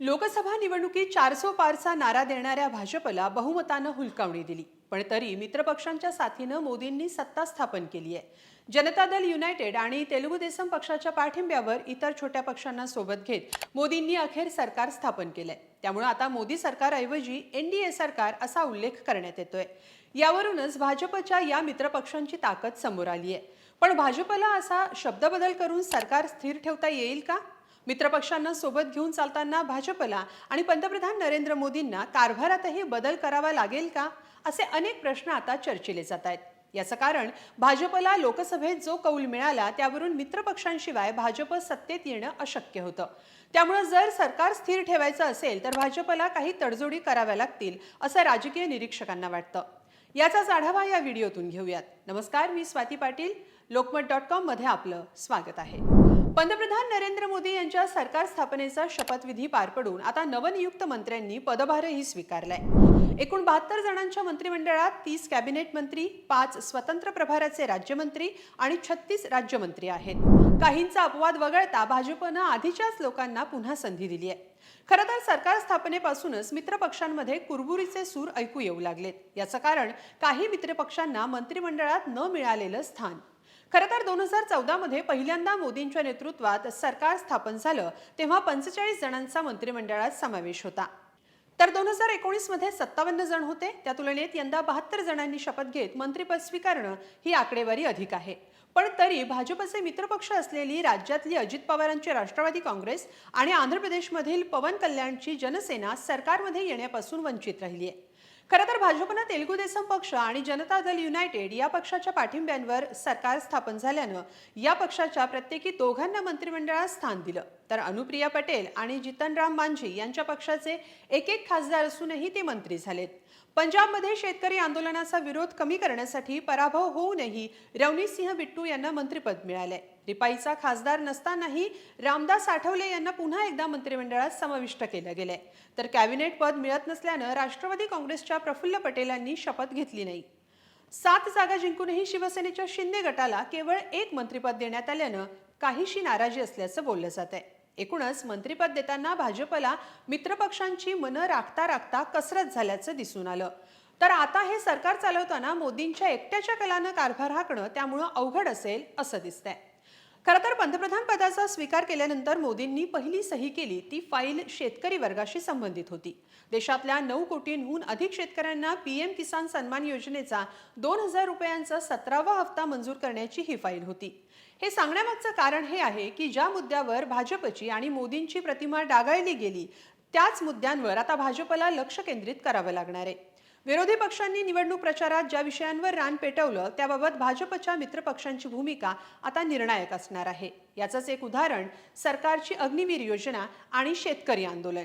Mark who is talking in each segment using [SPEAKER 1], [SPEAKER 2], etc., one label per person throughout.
[SPEAKER 1] लोकसभा निवडणुकीत चारसो पारचा नारा देणाऱ्या भाजपला बहुमतानं हुलकावणी दिली. पण तरी मित्रपक्षांच्या साथीनं मोदींनी सत्ता स्थापन केली आहे. जनता दल युनायटेड आणि तेलुगू देसम पक्षाच्या पाठिंब्यावर इतर छोट्या पक्षांना सोबत घेत मोदींनी अखेर सरकार स्थापन केलंय. त्यामुळे आता मोदी सरकारऐवजी एनडीए सरकार असा उल्लेख करण्यात येतोय. यावरूनच भाजपच्या या मित्रपक्षांची ताकद समोर आली आहे पण भाजपला असा शब्दबदल करून सरकार स्थिर ठेवता येईल का? मित्रपक्षांना सोबत घेऊन चालताना भाजपला आणि पंतप्रधान नरेंद्र मोदींना कारभारातही बदल करावा लागेल का असे अनेक प्रश्न आता चर्चिले जात आहेत. याचं कारण भाजपला लोकसभेत जो कौल मिळाला त्यावरून मित्रपक्षांशिवाय भाजप सत्तेत येणं अशक्य होतं. त्यामुळे जर सरकार स्थिर ठेवायचं असेल तर भाजपला काही तडजोडी कराव्या लागतील असं राजकीय निरीक्षकांना वाटतं. याचाच आढावा या व्हिडिओतून घेऊयात. नमस्कार मी स्वाती पाटील. लोकमत डॉट कॉममध्ये आपलं स्वागत आहे. पंतप्रधान नरेंद्र मोदी यांच्या सरकार स्थापनेचा शपथविधी पार पडून आता नवनियुक्त मंत्र्यांनी पदभारही स्वीकारलाय. एकूण बहात्तर जणांच्या मंत्रिमंडळात तीस कॅबिनेट मंत्री पाच स्वतंत्र प्रभाराचे राज्यमंत्री आणि छत्तीस राज्यमंत्री आहेत. काहींचा अपवाद वगळता भाजपनं आधीच्याच लोकांना पुन्हा संधी दिली आहे. खरं तर सरकार स्थापनेपासूनच मित्रपक्षांमध्ये कुरबुरीचे सूर ऐकू येऊ लागलेत. याचं कारण काही मित्रपक्षांना मंत्रिमंडळात न मिळालेलं स्थान. खरं तर दोन हजार चौदामध्ये पहिल्यांदा मोदींच्या नेतृत्वात सरकार स्थापन झालं तेव्हा पंचेचाळीस जणांचा मंत्रिमंडळात समावेश होता. तर दोन हजार एकोणीसमध्ये सत्तावन्न जण होते. त्या तुलनेत यंदा बहात्तर जणांनी शपथ घेत मंत्रिपद स्वीकारणं ही आकडेवारी अधिक आहे. पण तरी भाजपचे मित्रपक्ष असलेली राज्यातली अजित पवारांची राष्ट्रवादी काँग्रेस आणि आंध्र प्रदेशमधील पवन कल्याणची जनसेना सरकारमध्ये येण्यापासून वंचित राहिली आहे खरं तर भाजपनं तेलुगू देसम पक्ष आणि जनता दल युनायटेड या पक्षाच्या पाठिंब्यांवर सरकार स्थापन झाल्यानं या पक्षाच्या प्रत्येकी दोघांना मंत्रिमंडळात स्थान दिलं. तर अनुप्रिया पटेल आणि जितनराम मांझी यांच्या पक्षाचे एक एक खासदार असूनही ते मंत्री झालेत. पंजाबमध्ये शेतकरी आंदोलनाचा विरोध कमी करण्यासाठी पराभव होऊनही रवनीतसिंह बिट्टू यांना मंत्रिपद मिळाले रिपाईचा खासदार नसतानाही रामदास आठवले यांना पुन्हा एकदा मंत्रिमंडळात समाविष्ट केलं गेलंय. तर कॅबिनेट पद मिळत नसल्यानं राष्ट्रवादी काँग्रेसच्या प्रफुल्ल पटेलांनी शपथ घेतली नाही. सात जागा जिंकूनही शिवसेनेच्या शिंदे गटाला केवळ एक मंत्रिपद देण्यात आल्यानं काहीशी नाराजी असल्याचं बोललं जात आहे एकूणच मंत्रिपद देताना भाजपला मित्रपक्षांची मनं राखता राखता कसरत झाल्याचं दिसून आलं. तर आता हे सरकार चालवताना मोदींच्या एकट्याच्या कलानं कारभार हाकणं त्यामुळं अवघड असेल असं दिसतंय. खरं तर पंतप्रधान पदाचा स्वीकार केल्यानंतर मोदींनी पहिली सही केली ती फाईल शेतकरी वर्गाशी संबंधित होती. देशातल्या नऊ कोटींहून अधिक शेतकऱ्यांना पीएम किसान सन्मान योजनेचा दोन हजार रुपयांचा सतरावा हप्ता मंजूर करण्याची ही फाईल होती. हे सांगण्यामागचं कारण हे आहे की ज्या मुद्द्यावर भाजपची आणि मोदींची प्रतिमा डागाळली गेली त्याच मुद्द्यांवर आता भाजपला लक्ष केंद्रित करावं लागणार आहे. विरोधी पक्षांनी निवडणूक प्रचारात ज्या विषयांवर रान पेटवलं त्याबाबत भाजपच्या मित्रपक्षांची भूमिका आता निर्णायक असणार आहे. याचंच एक उदाहरण सरकारची अग्निवीर योजना आणि शेतकरी आंदोलन.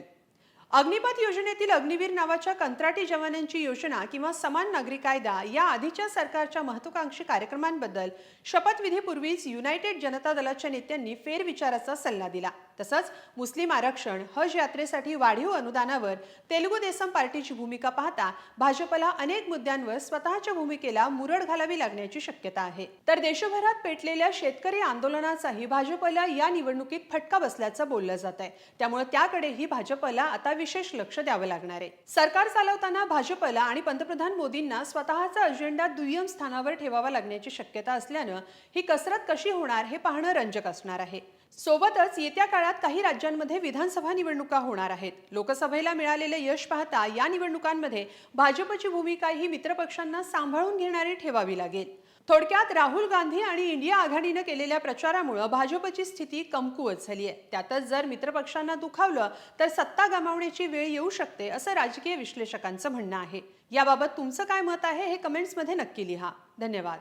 [SPEAKER 1] अग्निपथ योजनेतील अग्निवीर नावाच्या कंत्राटी जवानांची योजना किंवा समान नागरी कायदा या आधीच्या सरकारच्या महत्वाकांक्षी कार्यक्रमांबद्दल शपथविधीपूर्वीच युनायटेड जनता दलाच्या नेत्यांनी फेरविचाराचा सल्ला दिला. तसंच मुस्लिम आरक्षण हज यात्रेसाठी वाढीव अनुदानावर तेलुगू देसम पार्टीची भूमिका पाहता भाजपला अनेक मुद्द्यांवर स्वतःच्या भूमिकेला मुरड घालावी लागण्याची शक्यता आहे. तर देशभरात पेटलेल्या शेतकरी आंदोलनाचाही भाजपला या निवडणुकीत फटका बसल्याचं बोललं जात आहे. त्यामुळे त्याकडेही भाजपला आता विशेष लक्ष द्यावं लागणार आहे. सरकार चालवताना भाजपला आणि पंतप्रधान मोदींना स्वतःचा अजेंडा दुय्यम स्थानावर ठेवावा लागण्याची शक्यता असल्यानं ही कसरत कशी होणार हे पाहणं रंजक असणार आहे. सोबतच येत्या काळात काळात काही राज्यांमध्ये विधानसभा निवडणुका होणार आहेत. लोकसभेला मिळालेले यश पाहता या निवडणुकांमध्ये भाजपची भूमिका ही मित्रपक्षांना सांभाळून घेणारी ठेवावी लागेल. थोडक्यात राहुल गांधी आणि इंडिया आघाडीनं केलेल्या प्रचारामुळे भाजपची स्थिती कमकुवत झाली आहे त्यातच जर मित्रपक्षांना दुखावलं तर सत्ता गमावण्याची वेळ येऊ शकते असं राजकीय विश्लेषकांचं म्हणणं आहे. याबाबत तुमचं काय मत आहे हे कमेंट्समध्ये नक्की लिहा. धन्यवाद.